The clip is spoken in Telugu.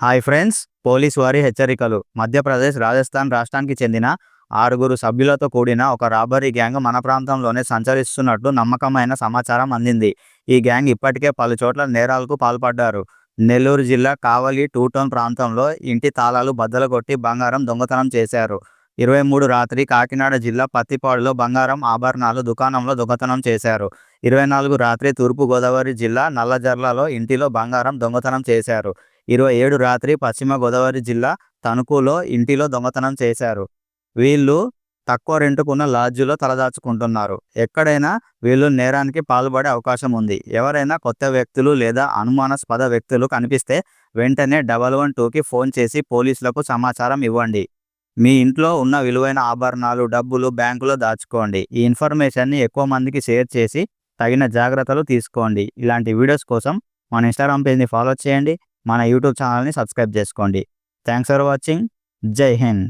హాయ్ ఫ్రెండ్స్ పోలీస్ వారి హెచ్చరికలు. మధ్యప్రదేశ్ రాజస్థాన్ రాష్ట్రానికి చెందిన ఆరుగురు సభ్యులతో కూడిన ఒక రాబరీ గ్యాంగ్ మన ప్రాంతంలోనే సంచరిస్తున్నట్లు నమ్మకమైన సమాచారం అందింది. ఈ గ్యాంగ్ ఇప్పటికే పలు చోట్ల నేరాలకు పాల్పడ్డారు. నెల్లూరు జిల్లా కావలి టూటౌన్ ప్రాంతంలో ఇంటి తాళాలు బద్దలుగొట్టి బంగారం దొంగతనం చేశారు. ఇరవై మూడు రాత్రి కాకినాడ జిల్లా పత్తిపాడులో బంగారం ఆభరణాలు దుకాణంలో దొంగతనం చేశారు. ఇరవై నాలుగు రాత్రి తూర్పుగోదావరి జిల్లా నల్లజర్లలో ఇంటిలో బంగారం దొంగతనం చేశారు. ఇరవై ఏడు రాత్రి పశ్చిమ గోదావరి జిల్లా తణుకులో ఇంటిలో దొంగతనం చేశారు. వీళ్ళు తక్కువ రెంటుకున్న లాడ్జిలో తలదాచుకుంటున్నారు. ఎక్కడైనా వీళ్ళు నేరానికి పాల్పడే అవకాశం ఉంది. ఎవరైనా కొత్త వ్యక్తులు లేదా అనుమానాస్పద వ్యక్తులు కనిపిస్తే వెంటనే డబల్ వన్ టూకి ఫోన్ చేసి పోలీసులకు సమాచారం ఇవ్వండి. మీ ఇంట్లో ఉన్న విలువైన ఆభరణాలు డబ్బులు బ్యాంకులో దాచుకోండి. ఈ ఇన్ఫర్మేషన్ని ఎక్కువ మందికి షేర్ చేసి తగిన జాగ్రత్తలు తీసుకోండి. ఇలాంటి వీడియోస్ కోసం మన ఇన్స్టాగ్రామ్ పేజ్ని ఫాలో చేయండి. మన యూట్యూబ్ ఛానల్ని సబ్స్క్రైబ్ చేసుకోండి. Thanks for watching. Jai Hind.